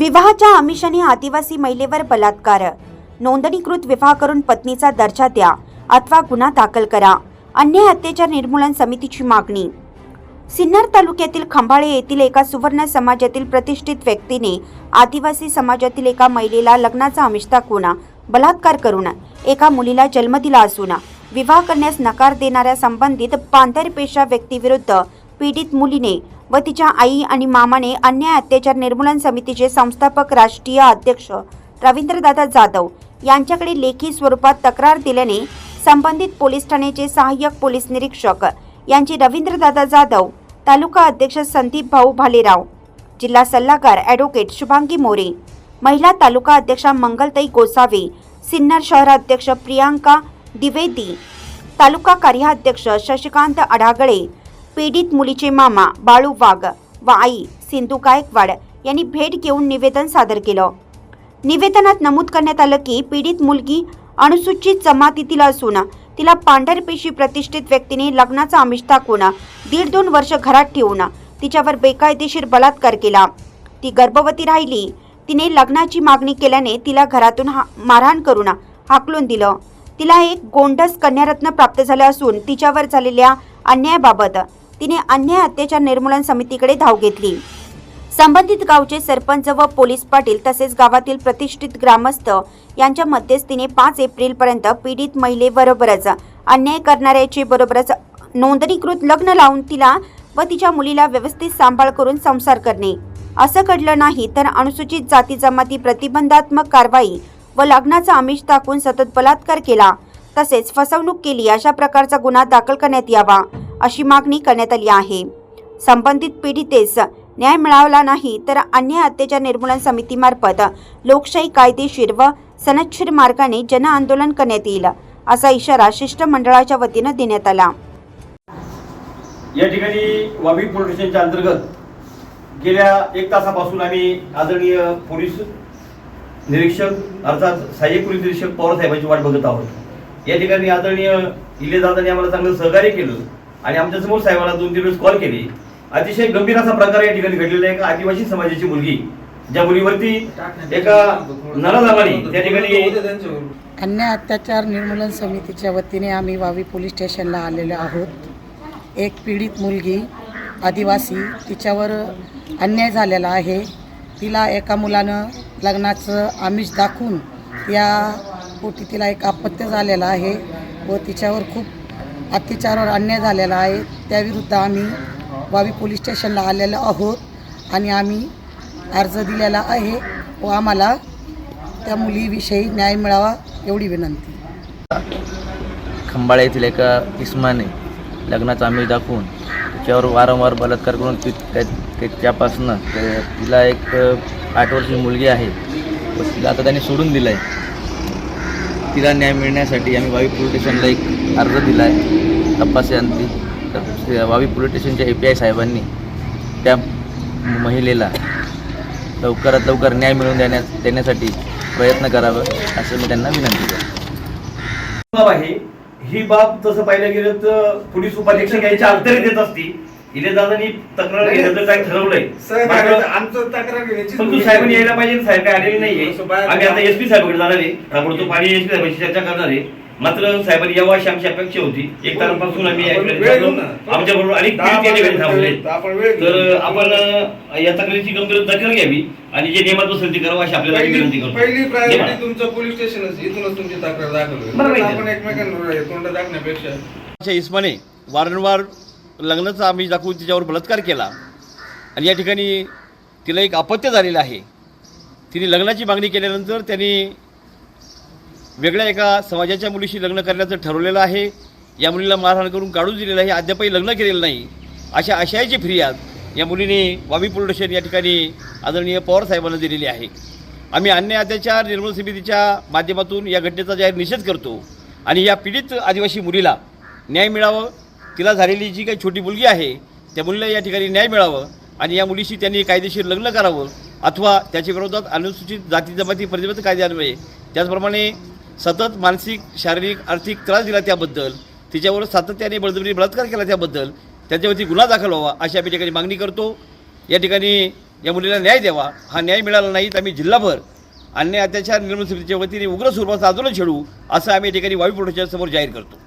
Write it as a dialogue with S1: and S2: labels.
S1: विवाहाच्या आमिषाने आदिवासी महिलेवर बलात्कार. नोंदणीकृत विवाह करून पत्नीचा दर्जा द्या अथवा गुन्हा दाखल करा. अन्याय अत्याचार निर्मूलन समितीची मागणी. सिन्नर तालुक्यातील खंबाळे येथील एका सुवर्ण समाजातील प्रतिष्ठित व्यक्तीने आदिवासी समाजातील एका महिलेला लग्नाचा आमिष दाखवून बलात्कार करून एका मुलीला जन्म दिला असून विवाह करण्यास नकार देणाऱ्या संबंधित पांधरपेशा व्यक्तीविरुद्ध पीडित मुलीने व तिच्या आई आणि मामाने अन्याय अत्याचार निर्मूलन समितीचे संस्थापक राष्ट्रीय अध्यक्ष रवींद्रदादा जाधव यांच्याकडे लेखी स्वरूपात तक्रार दिल्याने संबंधित पोलीस ठाण्याचे सहाय्यक पोलीस निरीक्षक यांची रवींद्रदादा जाधव तालुका अध्यक्ष संदीप भाऊ भालेराव जिल्हा सल्लागार ॲडव्होकेट शुभांगी मोरे महिला तालुका अध्यक्षा मंगलताई गोसावे सिन्नर शहराध्यक्ष प्रियांका द्विवेदी तालुका कार्याध्यक्ष शशिकांत आढागळे पीडित मुलीचे मामा बाळू वाघ व आई सिंधू गायकवाड यांनी भेट घेऊन निवेदन सादर केलं. निवेदनात नमूद करण्यात आलं की पीडित मुलगी अनुसूचित जमातीतील असून तिला पांढरपेशी प्रतिष्ठित व्यक्तीने लग्नाचा आमिष दाखवून दीड दोन वर्ष घरात ठेवून तिच्यावर बेकायदेशीर बलात्कार केला. ती गर्भवती राहिली. तिने लग्नाची मागणी केल्याने तिला घरातून हा मारहाण करून हाकलून दिलं. तिला एक गोंडस कन्यारत्न प्राप्त झालं असून तिच्यावर झालेल्या अन्यायाबाबत तिने अन्याय अत्याचार निर्मूलन समितीकडे धाव घेतली. संबंधित गावचे सरपंच व पोलीस पाटील तसेच गावातील प्रतिष्ठित ग्रामस्थ यांच्या मध्यस्थीने पाच एप्रिलपर्यंत पीडित महिलेबरोबरच अन्याय करणाऱ्याचे बरोबरच नोंदणीकृत लग्न लावून तिला व तिच्या मुलीला व्यवस्थित सांभाळ करून संसार करणे. असं घडलं नाही तर अनुसूचित जाती जमाती प्रतिबंधात्मक कारवाई व लग्नाचा आमिष दाखवून सतत बलात्कार केला. तसेच फसवणूक केली अशा प्रकारचा गुन्हा दाखल करण्यात यावा. अशी मागणी करण्यात आली आहे. संबंधित पीडितेस न्याय मिळावला नाही तर अन्याय अत्याचार निर्मूलन समितीमार्फत लोकशाही कायदेशीर व सनच्छीर मार्गाने जनआंदोलन करण्यात येईल असा इशारा शिष्टमंडळाच्या वतीनं देण्यात आला.
S2: या ठिकाणी वावी पोलीस अंतर्गत गेल्या एक तासापासून आम्ही आदरणीय पोलीस निरीक्षक अर्थात सहाय्यक पोलीस निरीक्षक पवार साहेबांची वाट बघत आहोत. या ठिकाणी आदरणीय इले दादांनी आम्हाला चांगलं सहकार्य केलं. आणि आमच्यासमोर साहेबाला दोन तीन वेळेस कॉल केले. अतिशय गंभीर असा प्रकार या ठिकाणी घडलेला आहे. एका आदिवासी समाजाची मुलगी ज्या मुलीवरती एका नराजाबाने त्या ठिकाणी
S3: अन्याय अत्याचार निर्मूलन समितीच्या वतीने आम्ही वावी पोलीस स्टेशनला आलेलो आहोत. एक पीडित मुलगी आदिवासी तिच्यावर अन्याय झालेला आहे. तिला एका मुलानं लग्नाचं आमिष दाखवून या पोटी तिला एक अपत्य झालेलं आहे व तिच्यावर खूप अत्याचारावर अन्याय झालेला आहे. त्याविरुद्ध आम्ही वावी पोलीस स्टेशनला आलेलो आहोत आणि आम्ही अर्ज दिलेला आहे व आम्हाला त्या मुलीविषयी न्याय मिळावा एवढी विनंती.
S4: खंबाळा येथील एका इस्माने लग्नाचा आम्ही दाखवून तिच्यावर वारंवार बलात्कार करून ती त्या त्याच्यापासनं तिला एक आठ वर्षाची मुलगी आहे. व तिला आता त्यांनी सोडून दिलं आहे तिला न्याय मिळण्यासाठी आम्ही वावी पोलीस स्टेशनला एक अर्ज दिला आहे तपासांती तर वावी पोलीस स्टेशनच्या ए पी आय साहेबांनी त्या महिलेला लवकरात लवकर न्याय मिळवून देण्या देण्यासाठी प्रयत्न करावं असं मी त्यांना विनंती करतो.
S2: बाब आहे ही बाब तसं पाहिलं गेलं तर पोलीस उपाधीक्षक यांच्या अंतरी देत असती इले दादांनी तक्रार घेण्याचं काय ठरवलंय?
S5: सहकार्य
S2: मात्र-
S5: आमचं तक्रार घेण्याची
S2: पण तू साहेबांनी यायला पाहिजे साहेब काय आलेले नाहीये.
S5: बाहेर-
S2: आम्ही आता एसपी साहेबांकडे जाणार आहे. ताबडतोब आणि एसपी साहेबांशी चर्चा करणार आहे. मात्र साहेबांनी यावं अशी आमची अपेक्षा होती. एक तारखेपासून आम्ही
S5: आपण
S2: ठिकाणी
S5: वेळ घेऊ
S2: थांबलो.
S5: ना.
S2: आमच्या बरोबर अनेक
S5: दहा
S2: पीडित या ठिकाणी थांबले.
S5: मिनिटं आपण वेळ घेऊ.
S2: तर आपण अं, या तक्रारीची गंभीर दखल घ्यावी आणि जे नियमात बसेल ते करावं अशी आपल्याला विनंती
S5: पहिली
S2: करतो.
S5: पहिली. प्रायोरिटी तुमचं पोलीस स्टेशनच इथूनच तुमची तक्रार दाखल होईल.
S2: आहे.
S5: आपण एकमेकांवर तोंड दाखण्यापेक्षा
S2: अशा इस्माने वारंवार लग्नाचा आम्ही दाखवून तिच्यावर बलात्कार केला. आणि या ठिकाणी तिला एक अपत्य झालेलं आहे. तिने लग्नाची मागणी केल्यानंतर त्यांनी वेगळ्या एका समाजाच्या मुलीशी लग्न करण्याचं ठरवलेलं आहे. या मुलीला मारहाण करून काढून दिलेलं आहे. अद्यापही लग्न केलेलं नाही. अशा आशयाची फिर्याद या मुलीने वावी पोलीस स्टेशन या ठिकाणी आदरणीय पवार साहेबांना दिलेली आहे. आम्ही अन्य अत्याचार निर्मूलन समितीच्या माध्यमातून या घटनेचा जाहीर निषेध करतो. आणि या पीडित आदिवासी मुलीला न्याय मिळावं तिला झालेली जी काही छोटी मुलगी आहे त्या मुलीला या ठिकाणी न्याय मिळावं आणि या मुलीशी त्यांनी कायदेशीर लग्न करावं अथवा त्याच्या विरोधात अनुसूचित जाती जमाती प्रतिबंध कायद्यान्वये त्याचप्रमाणे सतत मानसिक शारीरिक आर्थिक त्रास दिला त्याबद्दल तिच्यावर सातत्याने बळजबरी बलात्कार केला त्याबद्दल त्याच्यावरती गुन्हा दाखल व्हावा अशी आम्ही ठिकाणी मागणी करतो. या ठिकाणी या मुलीला न्याय द्यावा. हा न्याय मिळाला नाही तर आम्ही जिल्हाभर अन्याय अत्याचार निर्मूलन समितीच्या वतीने उग्र स्वरूपाचं आंदोलन छेडू असं आम्ही या ठिकाणी वायू समोर जाहीर करतो.